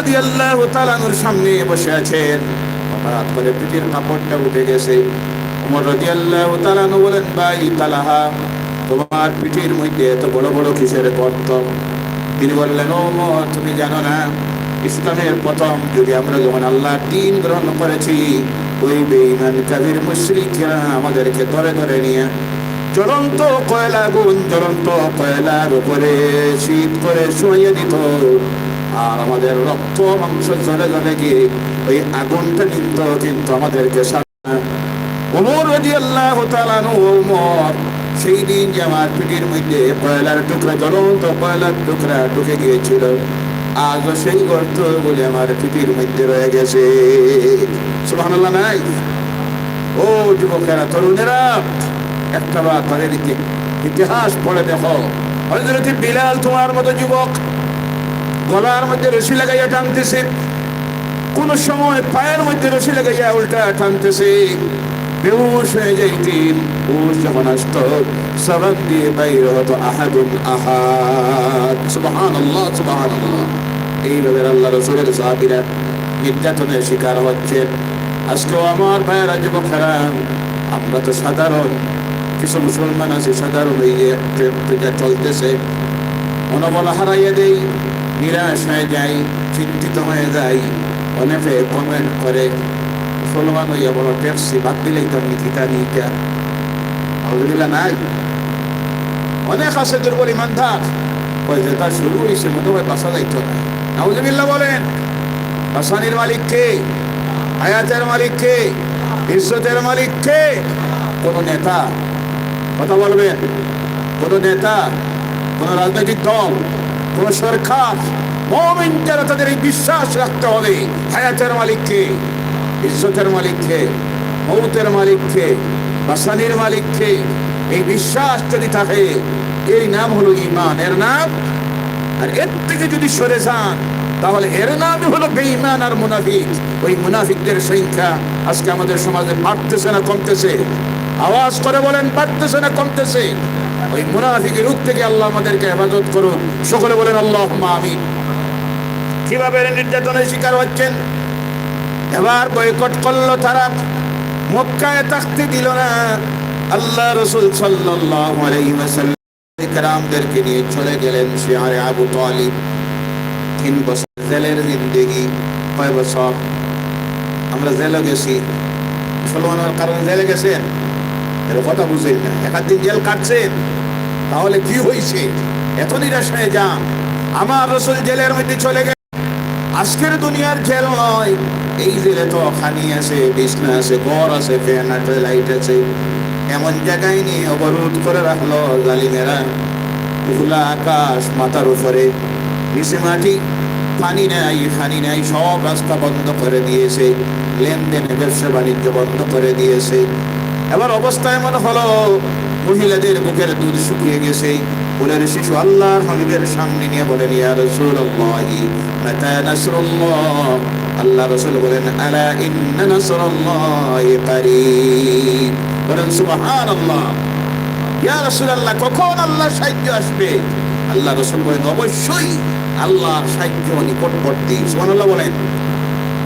রাদিয়াল্লাহু তাআলার সামনে বসে আছেন। হঠাৎ করে পিঠের কাপড়টা উঠে গেছে। ওমর রাদিয়াল্লাহু তাআলা বলেন, ভাই তালাহা, তোমার পিঠের মধ্যে এত বড় বড় কিসের গর্ত? তিনি বললেন ওমর তুমি জানো না, ইসলামের প্রথম যুগে আমরা যখন আল্লাহ দিন গ্রহণ করেছি, ওই বেঈমান কাবির মুশরিকরা আমাদেরকে ধরে ধরে নিয়ে জ্বলন্ত কয়লা গুণ জ্বলন্ত কয়লার উপরে শীত করে শুয়ে দিত। আর আমাদের রক্ত মাংস জ্বলে জ্বলে গিয়ে ওই আগুনটা নিত কিন্তু আমাদেরকে সেই দিন যে আমার মধ্যে টুকরা টুকরা ঢুকে গিয়েছিল। বলে আমার মধ্যে রয়ে গেছে। একটা বা ইতিহাস পড়ে দেখো। বিলাল তোমার মতো যুবক গলার মধ্যে রশি লাগাইয়া টানতেছে। কোন সময় পায়ের মধ্যে রশি লাগাইয়া উল্টা টানতেছে। বেহুশ হয়ে যাইতেন হুশ যখন আসত সবাক দিয়ে বাইর হতো আহাদুন আহাদ। সুবহান আল্লাহ সুবহান আল্লাহ এইভাবে আল্লাহ রসুলের সাহাবিরা নির্যাতনের শিকার হচ্ছেন আজকেও আমার ভাইয়েরা যুবকেরা, আমরা তো সাধারণ, কিছু মুসলমান আছে, সাধারণ এই যে চলতেছে। মনোবল হারাইয়া দেই। নিরাশ হয়ে যাই, চিন্তিত হয়ে যাই অনেকে কমেন্ট করে, মুসলমান হইয়া বড় ট্যাক্সি বাদ দিলেই তো নিকিতা নিকা আলহামদুলিল্লাহ নাই। অনেক আছে দুর্বল ইমানদার। ওই যেটা শুরু হয়েছে মনে হয় বাসা যাইতো না। নাউজুবিল্লাহ বলেন, বাসানির মালিক কে? আয়াতের মালিক কে? ইজ্জতের মালিক কে? কোন নেতা? কথা বলবেন। কোন নেতা? কোন রাজনৈতিক দল? কোন সরকার মমিন যারা তাদের এই বিশ্বাস রাখতে হবে। হায়াতের মালিককে, ইজ্জতের মালিককে, মৌতের মালিককে, বাসানির মালিককে এই বিশ্বাস যদি থাকে এই নাম হলো ইমান এর নাম? আর এর থেকে যদি সরে যান, তাহলে এর নামই হলো বেঈমান আর মুনাফিক। ওই মুনাফিকদের সংখ্যা আজকে আমাদের সমাজে বাড়তেছে না কমতেছে? আওয়াজ করে বলেন, বাড়তেছে না কমতেছে? ওই মুনাফিকের রূপ থেকে আল্লাহ আমাদেরকে হেফাজত করুন। সকলে বলেন আল্লাহ আমি কীভাবে নির্যাতনের শিকার হচ্ছেন? এবার বয়কট করল তারা। মক্কায় থাকতে দিল না। আল্লাহ রসুল সাল্লামদেরকে নিয়ে চলে গেলেন শিয়ারে আবু তালিব। তিন বছর জেলের জিন্দেগি, কয় বছর? আমরা জেলে গেছি। মুসলমানের কারণে জেলে গেছেন? এর কথা বুঝেন না। একাধিক জেল কাটছেন। তাহলে কি হয়েছে এত নিরাশ হয়ে যান। আমার রসুল জেলের মধ্যে চলে গেল। আজকের দুনিয়ার জেল নয়। এই জেলে তো খানি আছে, বিছনা আছে, ঘর আছে, ফ্যান আছে, লাইট আছে। এমন জায়গায় নিয়ে অবরোধ করে রাখল জালিমেরা। খোলা আকাশ মাথার উপরে। নিচে মাটি, পানি নাই, খানি নাই, সব রাস্তা বন্ধ করে দিয়েছে। লেনদেনে ব্যবসা বাণিজ্য বন্ধ করে দিয়েছে। এবার অবস্থা এমন হলো মহিলাদের বুকের দুধ শুকিয়ে গেছে। কোলের শিশু আল্লাহর হাবিবের সামনে নিয়ে বলেন, ইয়া রাসূলুল্লাহি, মাতা নাসরুল্লাহ। আল্লাহ রাসূল বলেন, আলা ইন্না নাসরুল্লাহি বলেন, সুবহানাল্লাহ। ইয়া রাসূলুল্লাহ, কখন আল্লাহর সাহায্য আসবে? আল্লাহ রাসূল বলেন, অবশ্যই আল্লাহর সাহায্য নিকটবর্তী। সুবহানাল্লাহ বলেন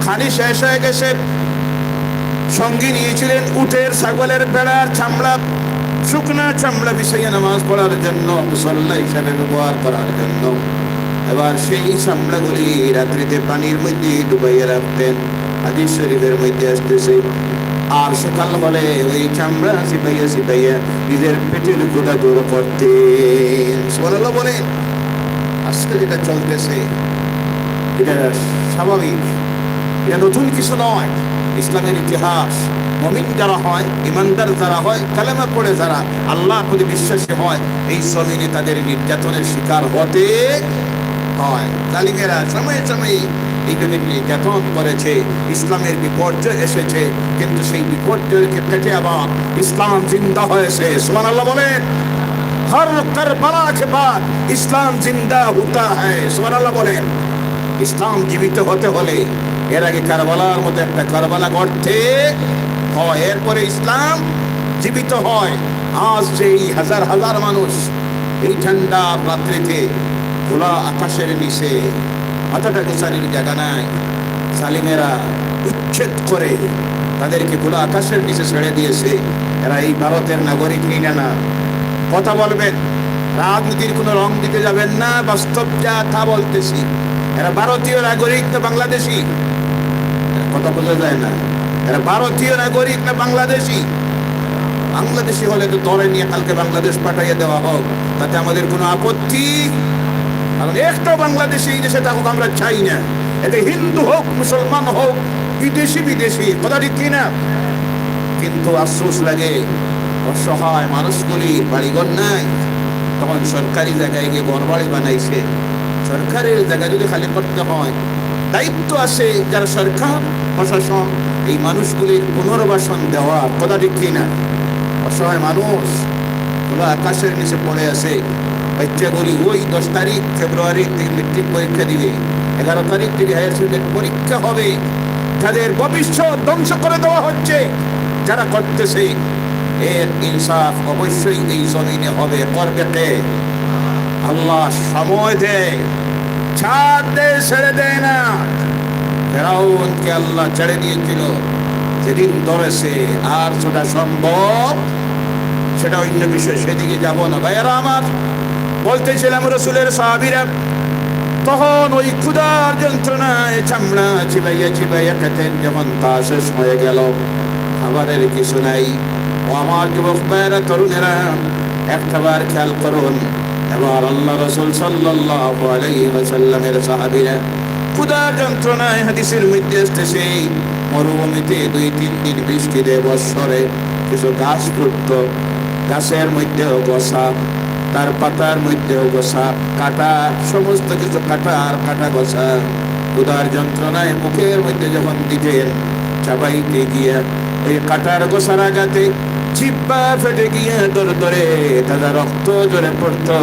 খানি শেষ হয়ে গেছে। সঙ্গী নিয়েছিলেন উটের, ছাগলের বেড়ার চামড়া শুকনা চামড়া বিষয়ে নামাজ পড়ার জন্য, মুসল্লা হিসাবে ব্যবহার করার জন্য। এবার সেই চামড়াগুলি রাত্রিতে পানির মধ্যে ডুবাইয়া রাখতেন, হাদিস শরীফের মধ্যে আসতেছে। আর সকাল হলে ওই চামড়া সিপাইয়া সিপাইয়া নিজের পেটের গোটা দূর করতেন। সোনাল্লাহ বলেন, আজকে যেটা চলতেছে, এটা স্বাভাবিক। এটা নতুন কিছু নয়, ইসলামের ইতিহাস। মমিন যারা হয় ইমানদার যারা হয়, কালেমা পড়ে যারা আল্লাহ প্রতি বিশ্বাসী হয়, এই জমিনে তাদের নির্যাতনের শিকার হতে হয়। তালিমেরা সময়ে সময়ে এইগুলি নির্যাতন করেছে, ইসলামের বিপর্যয় এসেছে, কিন্তু সেই বিপর্যয়কে পেটে আবার ইসলাম জিন্দা হয়েছে সুমান আল্লাহ বলেন। হর কারবালা কে বাদ, ইসলাম জিন্দা হুতা হ্যায় সুমান আল্লাহ বলেন। ইসলাম জীবিত হতে হলে এর আগে কারবালার মতো একটা কারবালা গড়তে হয়। এরপরে ইসলাম জীবিত হয়। আজ যেই হাজার হাজার মানুষ এই ঠান্ডা রাত্রিতে খোলা আকাশের নিচে মাথাটা গোসারির জায়গা নাই। সালিমেরা উচ্ছেদ করে তাদেরকে খোলা আকাশের নিচে ছেড়ে দিয়েছে। এরা এই ভারতের নাগরিক নিয়ে না কথা বলবেন, রাজনীতির কোনো রং দিতে যাবেন না, বাস্তব যা তা বলতেছি। এরা ভারতীয় নাগরিক না বাংলাদেশি। কথা বোঝা যায় না। এরা ভারতীয় নাগরিক না বাংলাদেশি? বাংলাদেশি হলে তো ধরে নিয়ে কালকে বাংলাদেশ পাঠাইয়ে দেওয়া হোক, তাতে আমাদের কোনো আপত্তি? কারণ একটা বাংলাদেশি এই দেশে থাকুক, আমরা চাই না। এতে হিন্দু হোক, মুসলমান হোক, বিদেশি বিদেশি, কথা ঠিক কিনা? কিন্তু আফসোস লাগে, অসহায় মানুষগুলি বাড়িঘর নাই। তখন সরকারি জায়গায় গিয়ে ঘরবাড়ি বানাইছে। সরকারের জায়গা যদি খালি করতে হয়, দায়িত্ব আছে যারা সরকার, প্রশাসন এই মানুষগুলির পুনর্বাসন দেওয়া কথা ঠিক কিনা? অসহায় মানুষ, খোলা আকাশের নিচে পড়ে আছে। বাচ্চাগুলি ওই দশ তারিখ ফেব্রুয়ারি থেকে মেট্রিক পরীক্ষা দিবে। এগারো তারিখ থেকে হায়ার সেকেন্ডারি পরীক্ষা হবে। তাদের ভবিষ্যৎ ধ্বংস করে দেওয়া হচ্ছে, যারা করতেছে, এর ইনসাফ অবশ্যই এই জমিনে হবে। করবে আল্লাহ সময় দেয়। ছাড় দেয় ছেড়ে দেয় না। ফেরাউনকে আল্লাহ ছেড়ে দিয়েছিল। যেদিন ধরেছে আর সেটা সম্ভব, সেটা অন্য বিষয় সেদিকে যাব না। ভাইয়ারা আমার, বলতেছিলাম রসুলের সাহাবিরা, তখন ওই ক্ষুদার যন্ত্রণায় চামড়া চিবাইয়া চিবাইয়া খেতেন যেমন তা শেষ হয়ে গেল। খাবারের কিছু নাই। ও আমার যুবক ভাইয়েরা, তরুণেরা একটাবার খেয়াল করুন। এবার আল্লাহ রসুল সাল্লাল্লাহু আলাইহি ওয়াসাল্লামের সাহাবীরা ক্ষুদা যন্ত্রণায় হাদিসের মধ্যে আসতেছে, মরুভূমিতে দুই, তিন দিন বৃষ্টিতে বৎসরে। কিছু গাছ ফুটত, গাছের মধ্যেও বসা তার পাতার মধ্যেও বসা কাটা, সমস্ত কিছু কাটা আর কাটা বসা ক্ষুদার যন্ত্রণায় মুখের মধ্যে যখন দিতেন চাবাইতে গিয়া ওই কাটার গোসার আঘাতে জিব্বা ফেটে গিয়ে দরে দরে তাজা রক্ত জোরে পড়তো।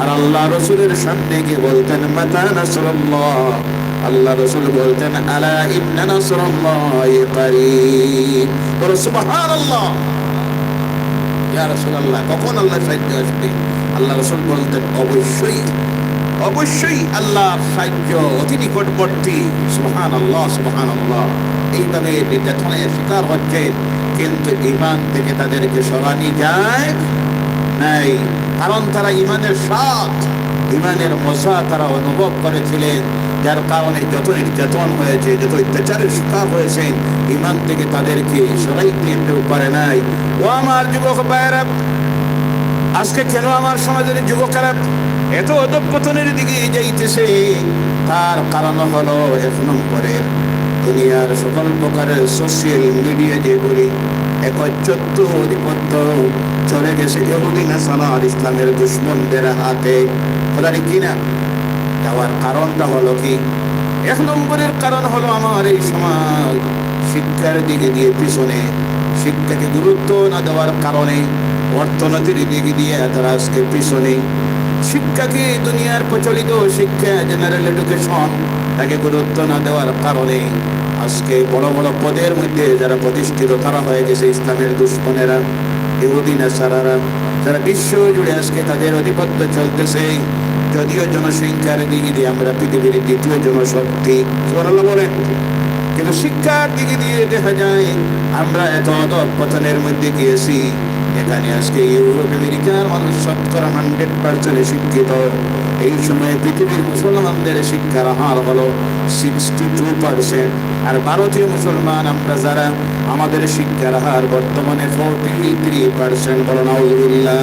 আর আল্লাহ রসুলের সামনে গিয়ে বলতেন, মাতা নাসরুল্লাহ। আল্লাহ রসুল বলতেন, আলা ইন্না নাসরুল্লাহি কারীব। বলো, সুবহানাল্লাহ। ইয়া রাসূলুল্লাহ, কখন আল্লাহ সাহায্য আসবে? আল্লাহ রসুল বলতেন, অবশ্যই অবশ্যই আল্লাহর সাহায্য অতি নিকটবর্তী। সুবহানাল্লাহ সুবহানাল্লাহ। এইভাবে নির্যাতনের শিকার হচ্ছে কিন্তু ইমান থেকে তাদেরকে সরানি যায় নাই। কারণ তারা ইমানের স্বাদ ইমানের মশা তারা অনুভব করেছিলেন। যার কারণে যত নির্যাতন হয়েছে যত অত্যাচারের শিকার হয়েছেন ইমান থেকে তাদেরকে সরাইতে কেউ পারে নাই ও আমার যুবক ভাইয়েরা আজকে কেন আমার সমাজের যুবকেরা এত অধপতনের দিকে যাইতেছে তার কারণ হলো এক নম্বরে দুনিয়ার সকল প্রকারের সোশ্যাল মিডিয়া যেগুলি একচ্ছত্ব অধিপত্য চলে গেছে ইহুদি নাসারার ইসলামের দুশ্মনদের হাতে খোদারি কিনা যাওয়ার কারণটা হলো কি? এক নম্বরের কারণ হলো আমার এই সমাজ। শিক্ষার দিকে দিয়ে পিছনে, শিক্ষাকে গুরুত্ব না দেওয়ার কারণে অর্থনীতির দিকে দিয়ে তারা আজকে পিছনে। শিক্ষাকে দুনিয়ার প্রচলিত শিক্ষা জেনারেল এডুকেশন তাকে গুরুত্ব না দেওয়ার কারণে আজকে বড় বড় পদের মধ্যে যারা প্রতিষ্ঠিত, তারা হয়ে গেছে ইসলামের দুশ্মনেরা ইহুদিন সারারা যারা বিশ্ব জুড়ে আজকে তাদের আধিপত্য চলতেছে। যদিও জনসংখ্যার দিকে দিয়ে আমরা পৃথিবীর দ্বিতীয় জনশক্তি বলেন কিন্তু শিক্ষার দিকে দিয়ে দেখা যায়, আমরা এত পতনের মধ্যে গিয়েছি, এখানে আজকে ইউরোপ, আমেরিকার মানুষ শতকরা হান্ড্রেড পার্সেন্ট শিক্ষিত। এই সময়ে পৃথিবীর মুসলমানদের শিক্ষার হার হলো সিক্সটি টু পার্সেন্ট। আর ভারতীয় মুসলমান, আমরা যারা, আমাদের শিক্ষার হার বর্তমানে ফোরটি থ্রি পার্সেন্ট বলো, নাউজুবিল্লাহ।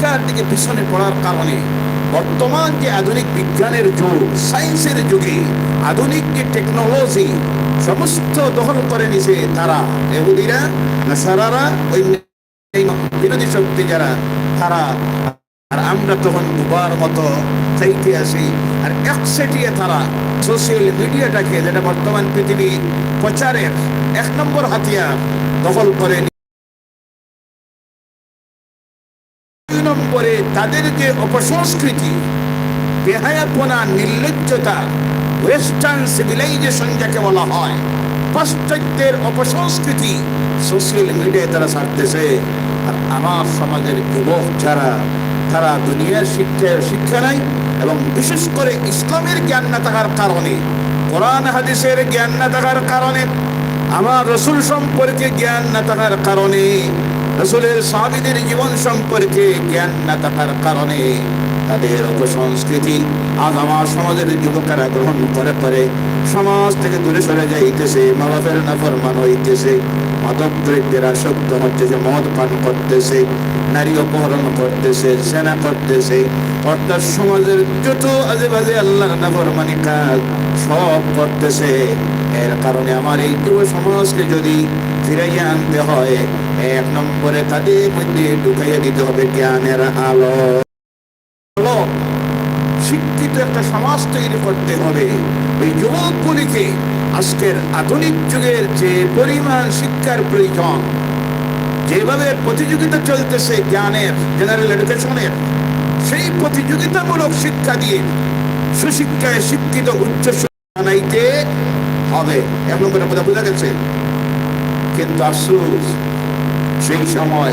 শিক্ষার দিকে পিছনে পড়ার কারণে বর্তমান যে আধুনিক বিজ্ঞানের যুগ, সায়েন্সের যুগে আধুনিক যে টেকনোলজি, সমস্ত দখল করে নিছে তারা। এহুদিরা নাসারারা ওই বিরোধী শক্তি যারা, তারা আর আমরা তখন দুবার মতো চাইতে আসি। আর একসেটিয়ে তারা সোশ্যাল মিডিয়াটাকে যেটা বর্তমান পৃথিবীর প্রচারের এক নম্বর হাতিয়ার দখল করে নম্বরে তাদের যে অপসংস্কৃতি, বেহায়াপনা, নির্লজ্জতা ওয়েস্টার্ন সিভিলাইজেশন যাকে বলা হয়, পাশ্চাত্যের অপসংস্কৃতি সোশ্যাল মিডিয়ায় তারা ছাড়তেছে। আর আমার সমাজের যুবক যারা, তারা দুনিয়ার শিক্ষা শিক্ষা নাই এবং বিশেষ করে ইসলামের জ্ঞান না থাকার কারণে, কোরআন, হাদিসের জ্ঞান না থাকার কারণে, আমার রসুল সম্পর্কে জ্ঞান না থাকার কারণে রসুলের সাবিদের জীবন সম্পর্কে জ্ঞান না থাকার কারণে তাদের অপসংস্কৃতি আজ আমার সমাজের যুবকেরা গ্রহণ করে করে সমাজ থেকে দূরে সরে যাইতেছে মা বাপের নাফরমান হইতেছে। মাদক দ্রব্যের আসক্ত হচ্ছে যে মদ পান করতেছে, নারী অপহরণ করতেছে সেনা করতেছে। অর্থাৎ সমাজের যত আজে বাজে আল্লাহর নাফরমানি কাজ সব করতেছে। এর কারণে আমার এই যুব সমাজকে যদি ফিরাইয়া আনতে হয়, এক নম্বরে তাদের মধ্যে ঢুকাইয়া দিতে হবে জ্ঞানের আলো। একটা সমাজ তৈরি করতে হবে। ওই যুবকগুলিকে আজকের আধুনিক যুগের যে পরিমাণ শিক্ষার প্রয়োজন, যেভাবে প্রতিযোগিতা চলতেছে জ্ঞানের জেনারেল এডুকেশনের সেই প্রতিযোগিতামূলক শিক্ষা দিয়ে সুশিক্ষায় শিক্ষিত উচ্চ বানাইতে হবে। এক নম্বরের কথা বোঝা গেছে। কিন্তু আফসোস, সেই সময়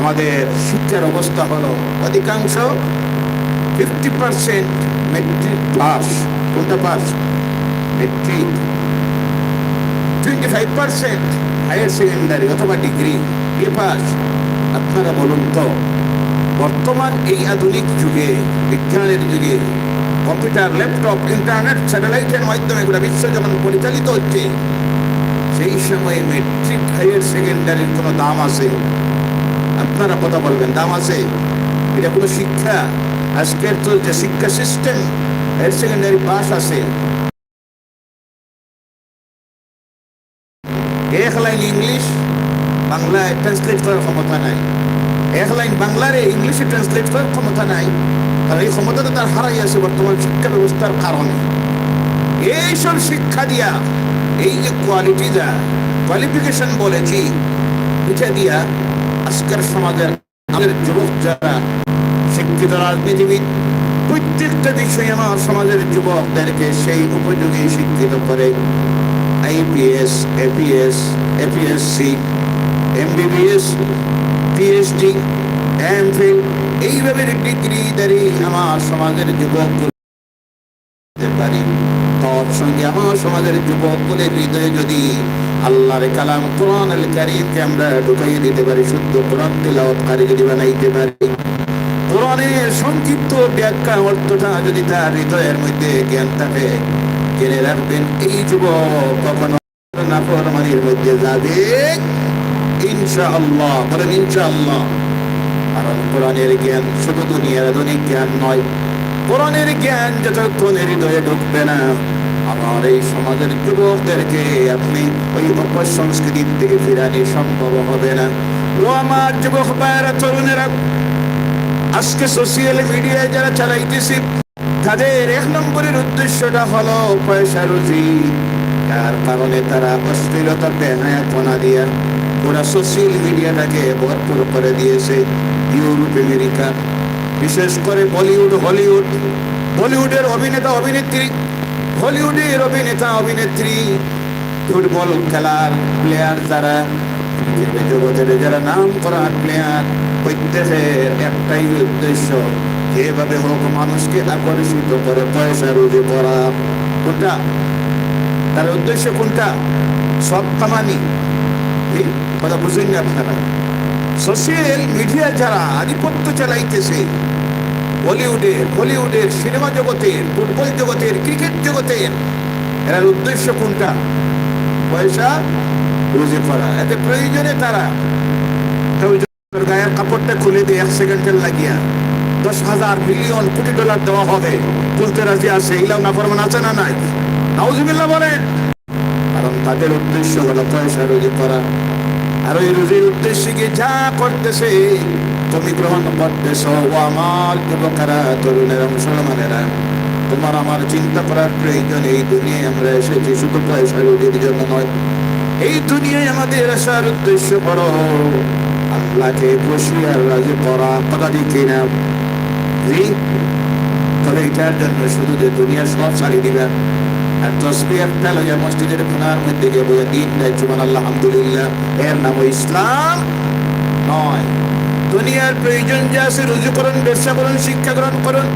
আমাদের শিক্ষার অবস্থা হলো অধিকাংশ ফিফটি পার্সেন্ট মেট্রিক পাস কোনটা pass matric twenty five percent higher secondary অথবা ডিগ্রি এ পাস আপনারা বলুন তো। বর্তমান এই আধুনিক যুগে, বিজ্ঞানের যুগে, কম্পিউটার, ল্যাপটপ, ইন্টারনেট, স্যাটেলাইটের মাধ্যমে এগুলো বিশ্ব যখন পরিচালিত হচ্ছে, সেই সময়ে মেট্রিক হায়ার সেকেন্ডারির কোনো দাম আছে? আপনারা কথা বলবেন, দাম আছে? এটা কোনো শিক্ষা? আজকের যে শিক্ষা সিস্টেম হায়ার সেকেন্ডারি পাস আছে। এক লাইন ইংলিশ, বাংলায় ট্রান্সলেট করার ক্ষমতা নাই। এক লাইন বাংলারে ইংলিশে ট্রান্সলেট করার ক্ষমতা নাই আর এই ক্ষমতাটা তার হারাই আছে, বর্তমান শিক্ষা ব্যবস্থার কারণে। এইসব শিক্ষা দিয়া, এই যে কোয়ালিটি যা কোয়ালিফিকেশন বলেছি এটা দিয়া আজকের সমাজের আমাদের যুবক যারা শিক্ষিত রাজনীতিবিদ, প্রত্যেকটা বিষয়ে আমার সমাজের যুবকদেরকে সেই উপযোগী শিক্ষিত করে IPS, APS, APSC, MBBS, PhD, MPhil, এইভাবে ডিগ্রিদারি আমার সমাজের যুবক পারি। তৎসঙ্গে আমার সমাজের যুবকদের হৃদয়ে যদি আল্লাহর কালাম কোরআন কারিমকে আমরা ঢুকাইয়ে দিতে পারি, শুদ্ধ কোরআন তেলাওয়াতকারী যদি বানাইতে পারি। কোরআনের সংক্ষিপ্ত ব্যাখ্যা অর্থটা যদি তার হৃদয়ের মধ্যে জ্ঞান থাকে, জেনে রাখবেন, এই যুবক কখনো নাফরমানির মধ্যে যাবে। ইনশাআল্লাহ, বলেন ইনশাআল্লাহ। কারণ কোরআনের জ্ঞান শুধু দুনিয়ার আধুনিক জ্ঞান নয়, কোরআনের জ্ঞান যতক্ষণ হৃদয়ে ঢুকবে না, আমার এই সমাজের যুবকদেরকে আপনি ওই অপসংস্কৃতির থেকে ফিরানি সম্ভব হবে না। ও আমার যুবক ভাইয়েরা, তরুণেরা আজকে সোশিয়াল মিডিয়ায় যারা চালাইতেছে, তাদের এক নম্বরের উদ্দেশ্যটা হলো পয়সা রুজি। যার কারণে তারা অশ্লীলতা বেহায়াপনা দিয়া। পুরা সোশিয়াল মিডিয়াটাকে ভরপুর করে দিয়েছে ইউরোপ আমেরিকা বিশেষ করে বলিউড হলিউড বলিউডের অভিনেতা, অভিনেত্রী হলিউডের অভিনেতা, অভিনেত্রী, ফুটবল খেলার প্লেয়ার যারা জগতের যারা নাম করা প্লেয়ার প্রত্যেকের একটাই উদ্দেশ্য, যেভাবে হোক মানুষকে আকর্ষিত করে পয়সা রুজি করা। কোনটা? তার উদ্দেশ্য কোনটা? সব কামানি। কথা বুঝেন আপনারা। সোশিয়াল মিডিয়া যারা আধিপত্য চালাইতেছে বলিউডের বলিউডের সিনেমা জগতের, ফুটবল জগতের, ক্রিকেট জগতের এর উদ্দেশ্য কোনটা? পয়সা রুজি করা এতে প্রয়োজনে তারা গায়ের কাপড়টা খুলে দিয়ে এক সেকেন্ডের লাগিয়া দশ হাজার মিলিয়ন কোটি ডলার দেওয়া হবে। তুলতে রাজি এইলাম না ফরমান আছে না নাই? নাউজুবিল্লাহ বলেন। কারণ তাদের উদ্দেশ্য হলো পয়সা, রুজি করা আর ওই রুজির উদ্দেশ্যে গিয়ে যা করতেছে তুমি গ্রহণ করতেছ। ও আমার যুবকেরা, তরুণেরা, মুসলমানেরা, তোমার আমার চিন্তা করার প্রয়োজন। এই দুনিয়ায় আমরা এসেছি শুধু পয়সা, রুজির জন্য নয়। এই দুনিয়ায় আমাদের আসার উদ্দেশ্য বড় আল্লাহকে আর রাজি করা কথা দিচ্ছি না তবে এটার জন্য শুধু যে দুনিয়া সব ছাড়িয়ে দিবেন আর আল্লাহ এর নাম ইসলাম। নয়, দুনিয়ার প্রয়োজন যে আছে রুজু করুন, শিক্ষা গ্রহণ করুন।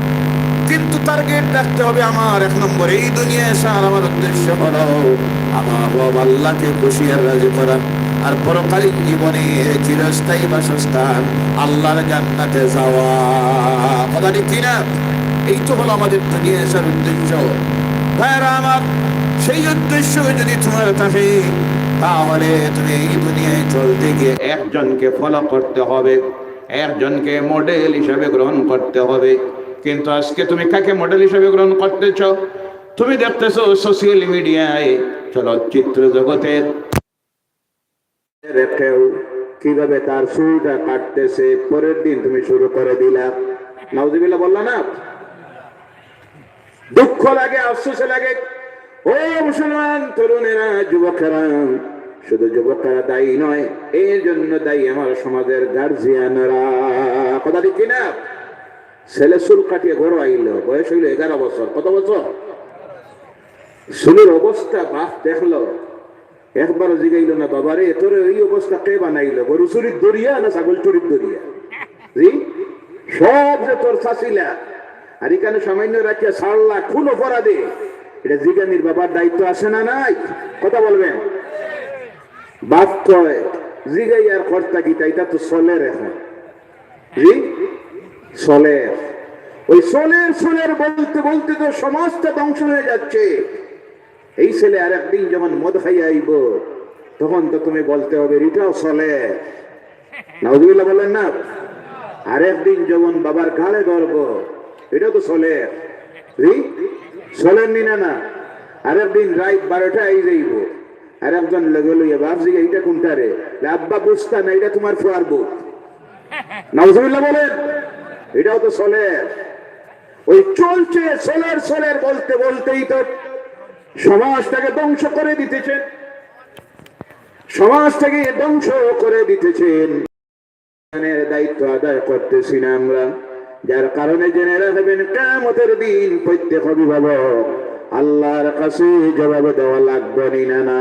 কিন্তু টার্গেট রাখতে হবে আমার। এক নম্বর, এই দুনিয়ায় আসার আমার উদ্দেশ্য হলো আমার রব আল্লাহকে খুশি আর রাজি করা। আর পরকালীন জীবনে চিরস্থায়ী বাসস্থান আল্লাহর জান্নাতে যাওয়া। কথা ঠিক এই তো হলো আমাদের দুনিয়া আসার উদ্দেশ্য। ভাইরা আমার, সেই উদ্দেশ্য যদি তোমার থাকে, তাহলে তুমি এই দুনিয়ায় চলতে গিয়ে একজনকে ফলো করতে হবে, একজনকে মডেল হিসাবে গ্রহণ করতে হবে। কিন্তু আজকে তুমি কাকে মডেল হিসাবে গ্রহণ করতেছ? তুমি দেখতেছো সোশ্যাল মিডিয়ায় চলচ্চিত্র জগতের রেখেও কীভাবে তার শুরুটা কাটতেছে, পরের দিন তুমি শুরু করে দিলা। নাউজিবিল্লাহ, বললা না? দুঃখ লাগে, আফসোস লাগে। ও মুসলমান, তরুণেরা, যুবকেরা, শুধু যুবকেরা দায়ী নয় এর জন্য দায়ী আমার সমাজের গার্জিয়ানরা কথা ঠিক কিনা? ছেলে চুল কাটিয়ে ঘর আইল বয়স হইল এগারো বছর। কত বছর? চুলের অবস্থা বাপ দেখল। একবার জিগাইল না বাবারে তোর এই অবস্থা কে বানাইল? গরু চুরির দরিয়া না ছাগল চুরির দরিয়া সব যে তোর চাষিলা আর এখানে সামান্য রাখিয়া সারলা, খুন অপরাধে। এটা জিগানির বাবার দায়িত্ব আছে না নাই? কথা বলবেন? বাপ কয়, জিগাই আর কর্তা গীতা এটা তো চলে জি? সলের ওই সলের সলের বলতে বলতে তো সমাজটা ধ্বংস হয়ে যাচ্ছে। এই ছেলে আর একদিন যখন মদ খাইয়া আইব, তখন তো তুমি বলতে হবে এটাও সলে বলেন না। আর একদিন যখন বাবার গালে গর্ব এটা তো সলে না আর একদিন রাত বারোটা আই যাইব। আর একজন লগে লইয়া ভাবছি, এইটা কোনটা রে? আব্বা বুঝতা না এটা তোমার ফুয়ার বুক। নাউজুবিল্লাহ বলেন এটাও তো সলের। ওই চলছে সোলার সোলার বলতে বলতেই তো সমাজটাকে ধ্বংস করে দিতেছেন। সমাজটাকে ধ্বংস করে দিতেছেন। দায়িত্ব আদায় করতেছি না আমরা। যার কারণে জেনে রাখবেন কেমতের দিন প্রত্যেক অভিভাবক আল্লাহর কাছে জবাব দেওয়া লাগবে না না।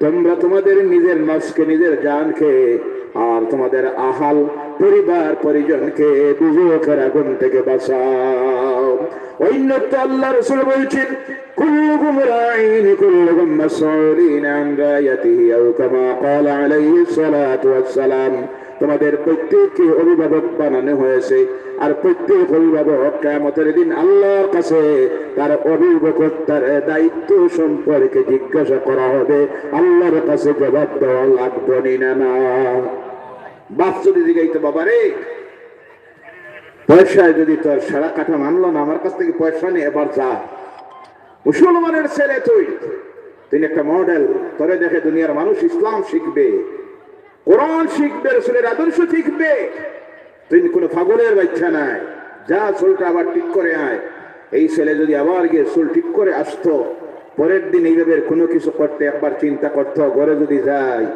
তোমরা তোমাদের নিজের নফসকে, নিজের জানকে আর তোমাদের আহাল পরিবার পরিজনকে দুজকের আগুন থেকে বাঁচাও। অন্যত্র আল্লাহ রসুল বলছেন রাইন কুল্লুকুম মাসউলিন আন সালাম তোমাদের প্রত্যেককে অভিভাবক বানানো হয়েছে। আর প্রত্যেক অভিভাবক কেমতের দিন আল্লাহর কাছে তার অভিভাবকতার দায়িত্ব সম্পর্কে জিজ্ঞাসা করা হবে। আল্লাহর কাছে জবাব দেওয়া লাগবে না বাবা রে, পয়সায় যদি তোর সারা কাঠা মানলো না, আমার কাছ থেকে পয়সা নিয়ে এবার যা। মুসলমানের ছেলে তুই, তিনি একটা মডেল, তোরে দেখে দুনিয়ার মানুষ ইসলাম শিখবে, কোরআন শিখবে, রসুলের আদর্শ শিখবে। তুই কোনো পাগলের বাচ্চা নাই। যা চুলটা আবার ঠিক করে আয়। এই ছেলে যদি আবার গিয়ে চুল ঠিক করে আসতো, পরের দিন এইভাবে কোনো কিছু করতে একবার চিন্তা করতো, ঘরে যদি যায়,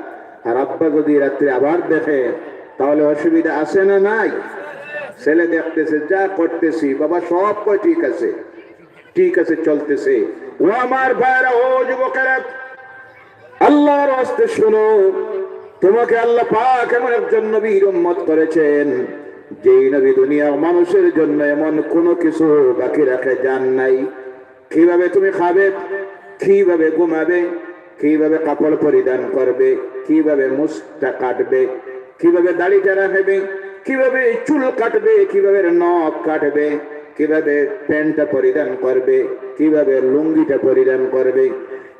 আর আব্বা যদি রাত্রে আবার দেখে, তাহলে অসুবিধা আছে না নাই? ছেলে দেখতেছে, যা করতেছি, বাবা সব ঠিক আছে ঠিক আছে, চলতেছে। ও আমার ভাইরা ও যুবকেরা, আল্লাহর হস্তে শোনো। তোমাকে আল্লাহ পাক এমন একজন নবীর উম্মত করেছেন। যেই নবী দুনিয়ার মানুষের জন্য এমন কোনো কিছু বাকি রাখে যান নাই। কীভাবে তুমি খাবে? কীভাবে ঘুমাবে? কীভাবে কাপড় পরিধান করবে? কীভাবে মুখটা কাটবে? কীভাবে দাড়িটা রাখবে কীভাবে চুল কাটবে? কীভাবে নখ কাটবে? কীভাবে প্যান্টটা পরিধান করবে? কীভাবে লুঙ্গিটা পরিধান করবে?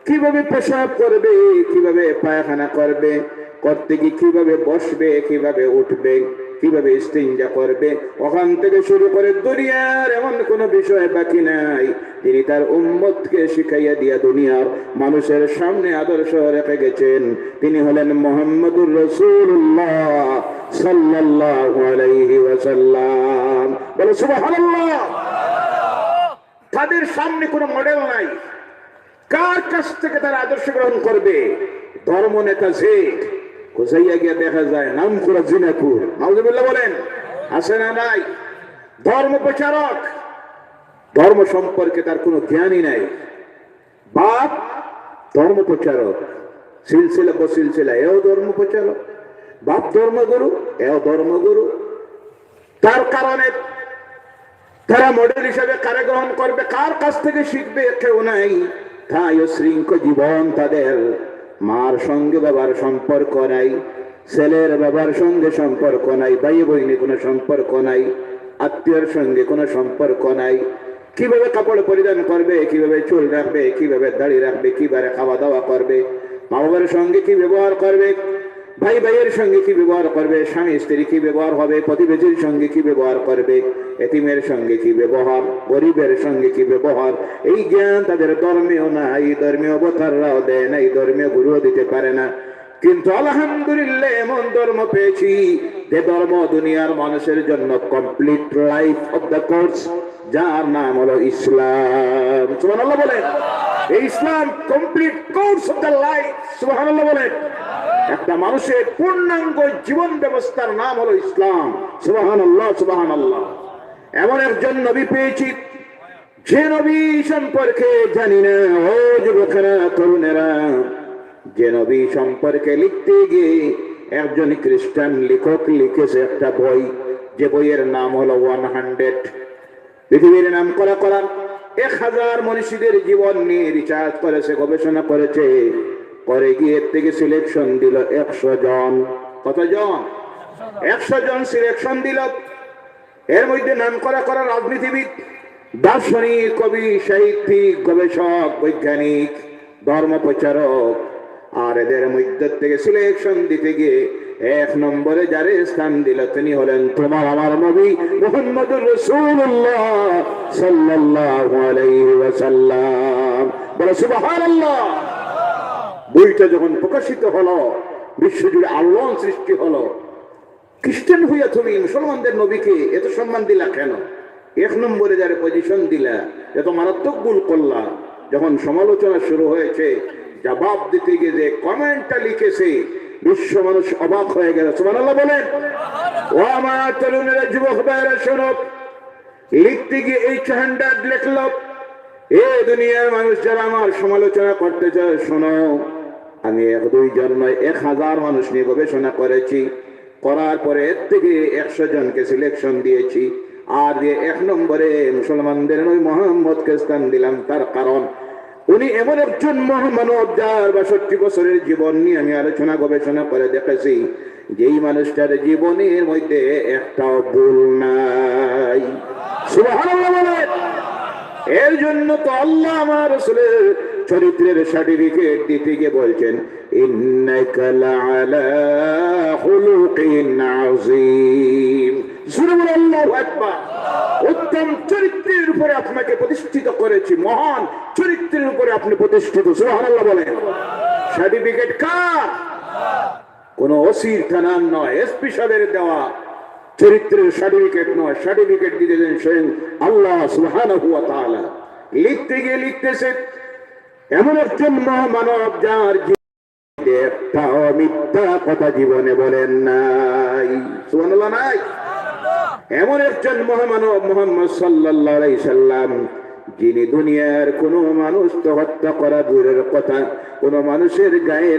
কীভাবে পেশাব করবে? কীভাবে পায়খানা করবে? করতে গিয়ে কীভাবে বসবে? কীভাবে উঠবে? কীভাবে ইস্তিঞ্জা করবে? ওখান থেকে শুরু করে দুনিয়ার এমন কোনো বিষয় বাকি নাই। তিনি তার উম্মতকে শিখাইয়া দিয়া দুনিয়ার মানুষের সামনে আদর্শ রেখে গেছেন। তিনি হলেন মোহাম্মদুর রসুল্লাহ সাল্লাল্লাহু আলাইহি ওয়াসাল্লাম। বলো, সুবহানাল্লাহ! তাদের সামনে কোনো মডেল নাই। কার কাছ থেকে তারা আদর্শ গ্রহণ করবে? ধর্ম নেতা যে কোথায় গিয়ে দেখা যায়, নাম করা জিনাপুর নাউজুবিল্লাহ বলেন, আছে না নাই? ধর্ম প্রচারক। ধর্ম সম্পর্কে তার কোনো জ্ঞানই নাই। বাপ ধর্ম প্রচারক। সিলসিলা বসিলসিলা এও ধর্ম প্রচারক। বাপ ধর্মগুরু, এও ধর্মগুরু। তার কারণে তারা মডেল হিসাবে কারে গ্রহণ করবে? কার কাছ থেকে শিখবে? কেউ নাই। তাই শৃঙ্খ জীবন তাদের। মার সঙ্গে বাবার সম্পর্ক নাই, ছেলের বাবার সঙ্গে সম্পর্ক নাই, ভাই বইনি কোনো সম্পর্ক নাই, আত্মীয়র সঙ্গে কোনো সম্পর্ক নাই। কীভাবে কাপড় পরিধান করবে, কীভাবে চুল রাখবে, কীভাবে দাড়ি রাখবে, কীভাবে খাওয়া দাওয়া করবে, মা বাবার সঙ্গে কি ব্যবহার করবে? ভাই ভাইয়ের সঙ্গে কি ব্যবহার করবে? স্বামী স্ত্রী কি ব্যবহার হবে? প্রতিবেশীর সঙ্গে কি ব্যবহার করবে? এতিমের সঙ্গে কি ব্যবহার? গরিবের সঙ্গে কি ব্যবহার? এই জ্ঞান তাদের ধর্মীয় না এই ধর্মীয় অবতাররাও দেয় না এই ধর্মীয় গুরুও দিতে পারে না। কিন্তু আলহামদুলিল্লাহ এমন ধর্ম পেয়েছি যে ধর্ম দুনিয়ার মানুষের জন্য complete life of the course যার নাম হলো ইসলাম। সুবহানাল্লাহ বলেন। এই ইসলাম complete course of the life সুবহানাল্লাহ বলেন। একটা মানুষের পূর্ণাঙ্গ জীবন ব্যবস্থার নাম হলো ইসলাম। সুবাহান আল্লাহ সুবাহান আল্লাহ এমন একজন নবী পেয়েছি, যে নবী সম্পর্কে জানি না, ও যুবকেরা, তরুণেরা। যে নবী সম্পর্কে লিখতে গিয়ে একজন খ্রিস্টান লেখক লিখেছে একটা বই, যে বইয়ের নাম হলো ওয়ান হান্ড্রেড। পৃথিবীর নাম করা করা এক হাজার মনীষীদের জীবন নিয়ে রিসার্চ করেছে, গবেষণা করেছে। পরে গিয়ে থেকে সিলেকশন দিল একশো জন। কতজন একশো জন সিলেকশন দিল। এর মধ্যে নাম করা করা রাজনীতিবিদ, দার্শনিক, কবি, সাহিত্যিক, গবেষক, বৈজ্ঞানিক, ধর্ম প্রচারক, আর এদের মধ্যে থেকে সিলেকশন দিতে গিয়ে এক নম্বরে যারে স্থান দিল তিনি হলেন তোমার আমার নবী মোহাম্মদুর রসুল্লাহ সাল্লাল্লাহু আলাইহি ওয়াসাল্লাম। বলে সুবহানাল্লাহ। বইটা যখন প্রকাশিত হলো, বিশ্বজুড়ে আলোড়ন সৃষ্টি হলো। খ্রিস্টান হইয়া তুমি মুসলমানদের নবীকে এত সম্মান দিলা কেন? এক নম্বরে যারা পজিশন দিলা এত মারাত্মক ভুল করলা। যখন সমালোচনা শুরু হয়েছে, জবাব দিতে গিয়ে যে কমেন্টটা লিখেছে, বিশ্ব মানুষ অবাক হয়ে গেল। সুবহানাল্লাহ বলেন, ও আমার তরুণেরা, যুবক ভাইয়েরা, শোনো, লিখতে গিয়ে এই হান্ড্রেড লিখল। এ দুনিয়ার মানুষ যারা আমার সমালোচনা করতে চায়, শোনো আমি এক দুইজন নয়, এক হাজার মানুষ নিয়ে গবেষণা করেছি। করার পরে এর থেকে একশো জনকে সিলেকশন দিয়েছি। আর দিয়ে এক নম্বরে মুসলমানদের ওই মোহাম্মদকে স্থান দিলাম তার কারণ, উনি এমন একজন মহামানব যার বাষট্টি বছরের জীবন নিয়ে আমি আলোচনা, গবেষণা করে দেখেছি। যেই মানুষটার জীবনের মধ্যে একটাও ভুল নাই। এর জন্য তো আল্লাহ আমার রসুলের চরিত্রের সার্টিফিকেট দিতে গিয়ে বলছেন উত্তম চরিত্রের উপরে আপনাকে প্রতিষ্ঠিত করেছি, মহান চরিত্রের উপরে আপনি প্রতিষ্ঠিত, সুবহানাল্লাহ বলেন। সার্টিফিকেট কার? কোন ওসির থানার নয়, এসপি সাহেবের দেওয়া। চরিত্রের সার্টিফিকেট নয় সার্টিফিকেট দিতে দেন স্বয়ং আল্লাহ সুবহানাহু ওয়া তাআলা। লিখতে গিয়ে লিখতেছে এমন একজন মহামানব যার একটাও মিথ্যা কথা জীবনে বলেন নাই। নাই? এমন একজন মহামানব মোহাম্মদ সাল্লাল্লাহু সাল্লাম, যিনি দুনিয়ার কোনো মানুষ তো হত্যা করা দূরের কথা, কোনো মানুষের গায়ের